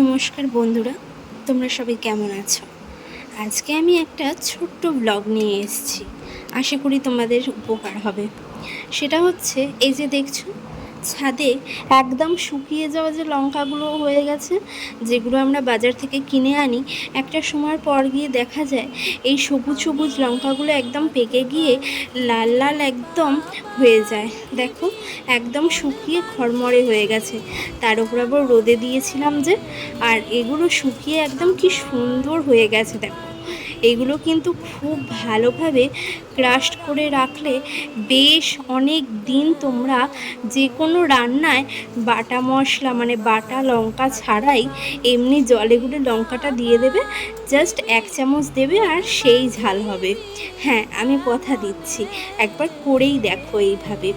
নমস্কার বন্ধুরা, তোমরা সবাই কেমন আছো? আজকে আমি একটা ছোট্ট ব্লগ নিয়ে এসেছি। আশা করি তোমাদের উপকার হবে। সেটা হচ্ছে, এই যে দেখছ ছাদে একদম শুকিয়ে যাওয়া যে লঙ্কাগুলো হয়ে গেছে, যেগুলো আমরা বাজার থেকে কিনে আনি, একটা সময় পর গিয়ে দেখা যায়, এই সবুজ সবুজ লঙ্কাগুলো একদম পেকে গিয়ে লাল লাল একদম হয়ে যায়। দেখো, একদম শুকিয়ে খড়মড়ে হয়ে গেছে। তার উপর আবার রোদে দিয়েছিলাম যে, আর এগুলো শুকিয়ে একদম কি সুন্দর হয়ে গেছে, দেখো। এগুলো কিন্তু খুব ভালোভাবে ক্রাস্ট করে রাখলে বেশ অনেক দিন তোমরা যে কোনো রান্নায় বাটা মশলা মানে বাটা লঙ্কা ছাড়াই এমনি জলে গুলে লঙ্কাটা দিয়ে দেবে জাস্ট এক চামচ দেবে আর সেই ঝাল হবে। হ্যাঁ আমি কথা দিচ্ছি, একবার করেই দেখো এইভাবে।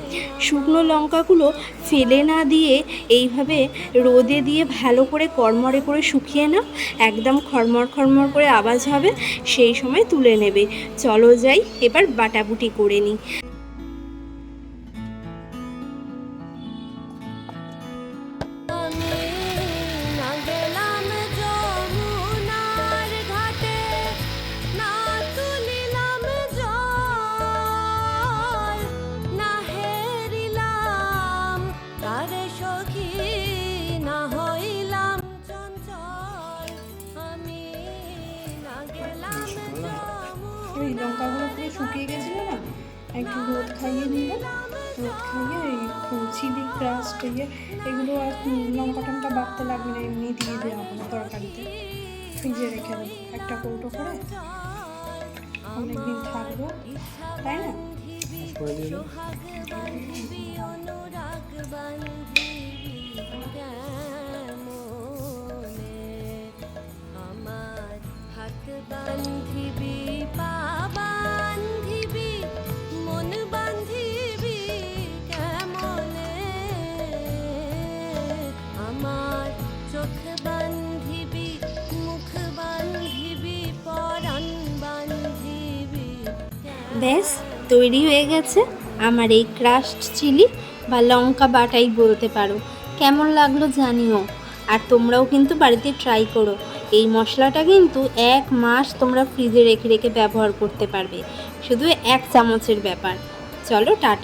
শুকনো লঙ্কাগুলো ফেলে না দিয়ে এইভাবে রোদে দিয়ে ভালো করে কড়মড়ে করে শুকিয়ে নাও, একদম খড়মড় খড়মড় করে আওয়াজ হবে সেই সময় তুলে নেবে। চলো যাই এবার বাটাবুটি করে নিই। ওই লঙ্কাগুলো পুরো শুকিয়ে গেছিল না, একটু রোদ খাইয়ে নিলাম রোদ খাইয়ে এই চিলি ক্রাস্ট ইয়ে এগুলো আর লঙ্কা টঙ্কা বাড়তে লাগবে না, এমনি দিয়ে দেওয়া হবে তরকারিতে। ফ্রিজে রেখে দেবো, একটা কৌটো করে। অনেকদিন থাকব, তাই না? বান্ধিবি ব্যাস, তৈরি হয়ে গেছে আমার এই ক্রাস্ট চিলি বা লঙ্কা বাটাই বলতে পারো। কেমন লাগল জানিও। আর তোমরাও কিন্তু বাড়িতে ট্রাই করো। এই মশলাটা কিন্তু এক মাস তোমরা ফ্রিজে রেখে রেখে ব্যবহার করতে পারবে। শুধু এক চামচের ব্যাপার। চলো, টাটা।